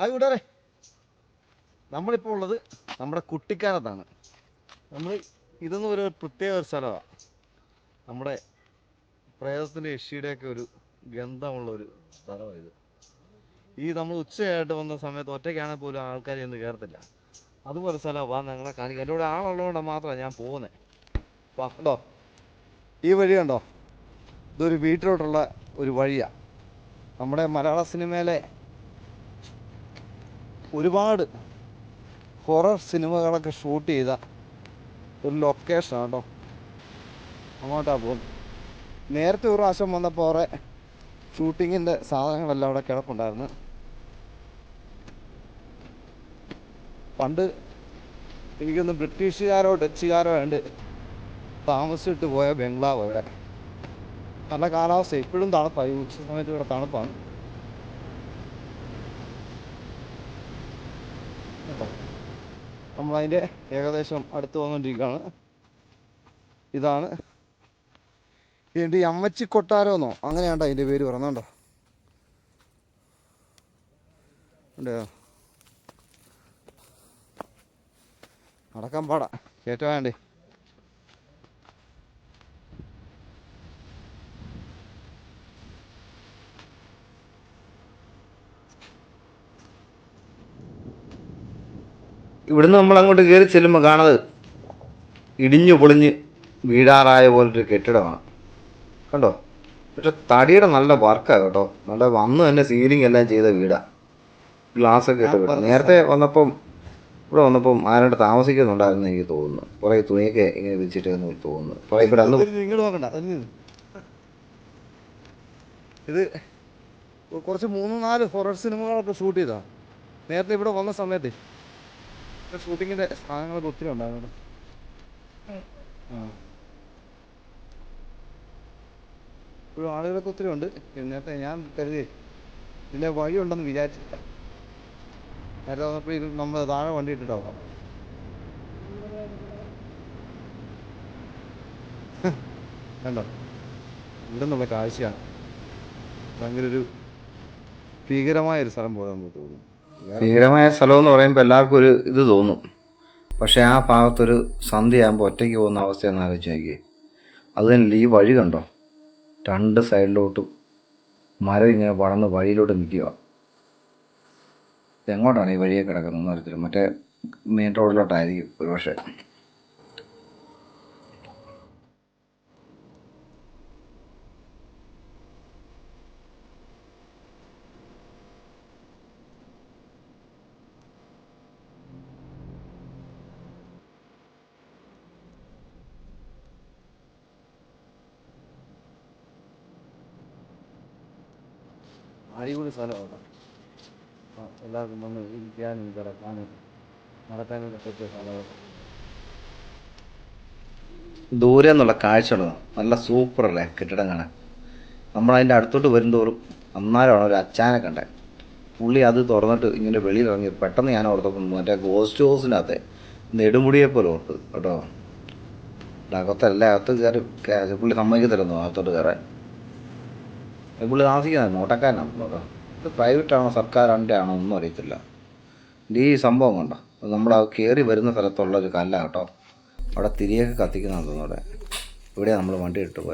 ആ കൂട്ടുകാരെ നമ്മളിപ്പോൾ ഉള്ളത് നമ്മുടെ കുട്ടിക്കാനത്താണ്. നമ്മൾ ഇതെന്ന് ഒരു പ്രത്യേക ഒരു സ്ഥലമാണ് നമ്മുടെ പ്രേതത്തിന്റെ യക്ഷിയുടെയൊക്കെ ഒരു ഗന്ധമുള്ള ഒരു സ്ഥലമാണ് ഇത്. ഈ നമ്മൾ ഉച്ചയായിട്ട് വന്ന സമയത്ത് ഒറ്റയ്ക്കാണെങ്കിൽ പോലും ആൾക്കാർ ഇന്ന് കയറത്തില്ല അതുപോലെ സ്ഥലമാണ് വാ ഞങ്ങളെ കാണിക്കാം. എന്റെ കൂടെ ആളുള്ളതുകൊണ്ട് മാത്രമാണ് ഞാൻ പോകുന്നത് വാ കണ്ടോ? ഈ വഴി കണ്ടോ? ഇതൊരു വീട്ടിലോട്ടുള്ള ഒരു വഴിയാണ് നമ്മുടെ മലയാള സിനിമയിലെ ഒരുപാട് ഹൊറർ സിനിമകളൊക്കെ ഷൂട്ട് ചെയ്ത ഒരു ലൊക്കേഷനാണ് കേട്ടോ അങ്ങോട്ടാണ് പോകുന്നത്. നേരത്തെ ഒരു പ്രാവശ്യം വന്നപ്പോൾ കുറേ ഷൂട്ടിങ്ങിന്റെ സാധനങ്ങളെല്ലാം അവിടെ കിടപ്പുണ്ടായിരുന്നു. പണ്ട് എനിക്കൊന്ന് ബ്രിട്ടീഷുകാരോ ഡച്ചുകാരോ ഉണ്ട് താമസിച്ചിട്ട് പോയ ബംഗ്ലാവ് ഇവിടെ നല്ല കാലാവസ്ഥ. ഇപ്പോഴും തണുപ്പാണ് ഈ ഉച്ച സമയത്ത് ഇവിടെ തണുപ്പാണ്. നമ്മളതിന്റെ ഏകദേശം അടുത്ത് വന്നുകൊണ്ടിരിക്കുകയാണ് ഇതാണ് ഇതിന്റെ അമ്മച്ചി കൊട്ടാരമെന്നോ അങ്ങനെയാണ്ടോ അതിന്റെ പേര് പറഞ്ഞോണ്ടോ ഉണ്ടോ നടക്കാൻ പാടാ. കേട്ടോ വേണ്ടേ ഇവിടുന്ന് നമ്മൾ അങ്ങോട്ട് കയറി ചെല്ലുമ്പോൾ കാണുന്നത് ഇടിഞ്ഞു പൊളിഞ്ഞ് വീഴാറായ പോലൊരു കെട്ടിടമാണ്. കണ്ടോ? പക്ഷെ തടിയുടെ നല്ല വർക്കാണ് കേട്ടോ. നല്ല വന്ന് തന്നെ സീലിംഗ് എല്ലാം ചെയ്ത വീടാ. ഗ്ലാസ് ഒക്കെ ഇട്ട് വീടാ. നേരത്തെ വന്നപ്പം ഇവിടെ വന്നപ്പം ആരോട് താമസിക്കുന്നുണ്ടായിരുന്നു എനിക്ക് തോന്നുന്നു. കുറേ തുണിയൊക്കെ ഇങ്ങനെ വെച്ചിട്ട് തോന്നുന്നു. കുറേ ഇവിടെ അന്ന് ഇത് കുറച്ച് മൂന്ന് നാല് ഹൊറർ സിനിമകളൊക്കെ ഷൂട്ട് ചെയ്താ. നേരത്തെ ഇവിടെ വന്ന സമയത്ത്. ഷൂട്ടിങ്ങിന്റെ സാധനങ്ങളൊക്കെ ഒത്തിരി ഉണ്ടായിരുന്നു. ഇപ്പോഴും ആളുകളൊക്കെ ഒത്തിരി ഉണ്ട്. നേരത്തെ ഞാൻ കരുതി ഇതിന്റെ വഴി ഉണ്ടെന്ന് വിചാരിച്ചില്ല നേരത്തെ വന്നപ്പോൾ ഇത് നമ്മൾ താഴെ വണ്ടി ഇട്ടിട്ടാവും കണ്ടോ? ഇവിടെ നിന്നുള്ള കാഴ്ചയാണ്. ഭയങ്കര ഒരു ഭീകരമായ ഒരു സ്ഥലം പോലെ നമുക്ക് തോന്നുന്നു. ഭീകരമായ സ്ഥലം എന്ന് പറയുമ്പോൾ എല്ലാവർക്കും ഒരു ഇത് തോന്നും. പക്ഷേ ആ ഭാഗത്തൊരു സന്ധ്യയാകുമ്പോൾ ഒറ്റയ്ക്ക് പോകുന്ന അവസ്ഥയെന്ന് ആലോചിച്ച് നോക്കി അതിന് ഈ വഴി കണ്ടോ? രണ്ട് സൈഡിലോട്ടും മരം ഇങ്ങനെ വളർന്ന് വഴിയിലോട്ട് നിൽക്കുക. എങ്ങോട്ടാണ് ഈ വഴിയെ കിടക്കുന്നത് അറിയത്തില്ല മറ്റേ മെയിൻ റോഡിലോട്ടായിരിക്കും ഒരുപക്ഷെ. അടിപൊളി സ്ഥലമാണ്. എല്ലാവർക്കും വന്ന് ഇരിക്കാനും കിടക്കാനും നടക്കാനും പറ്റിയ സ്ഥലമാണ്. ദൂരെ നിന്നുള്ള കാഴ്ചകൾ നല്ല സൂപ്പറല്ലേ കെട്ടിടം കാണാൻ. നമ്മളതിന്റെ അടുത്തോട്ട് വരുന്തോറും അന്നാരമാണ് ഒരു അച്ചാനെ കണ്ടത് പുള്ളി അത് തുറന്നിട്ട് ഇങ്ങനെ വെളിയിൽ ഇറങ്ങി പെട്ടെന്ന് ഞാൻ ഓർത്തപ്പോൾ മറ്റേ ഗോസ്റ്റ് ഹൗസിനകത്തെ നെടുമുടിയെ പോലെ ഓർത്ത്. കേട്ടോ? അകത്തല്ല അകത്ത് കയറി. പുള്ളി സമ്മതിക്കത്തില്ലെന്നോ? അകത്തോട്ട് കയറാൻ. പുള്ളി താമസിക്കുന്നത് ഓട്ടക്കാരനാണ് കേട്ടോ ഇത് പ്രൈവറ്റാണോ സർക്കാരിന്റെ ആണോ ഒന്നും അറിയത്തില്ല. ഈ സംഭവം കണ്ടോ? നമ്മൾ ആ കയറി വരുന്ന സ്ഥലത്തുള്ള ഒരു കല്ല കേട്ടോ. അവിടെ തിരിയൊക്കെ കത്തിക്കുന്നുണ്ടെന്ന് അവിടെ. ഇവിടെ നമ്മൾ വണ്ടി ഇട്ട് പോയത്.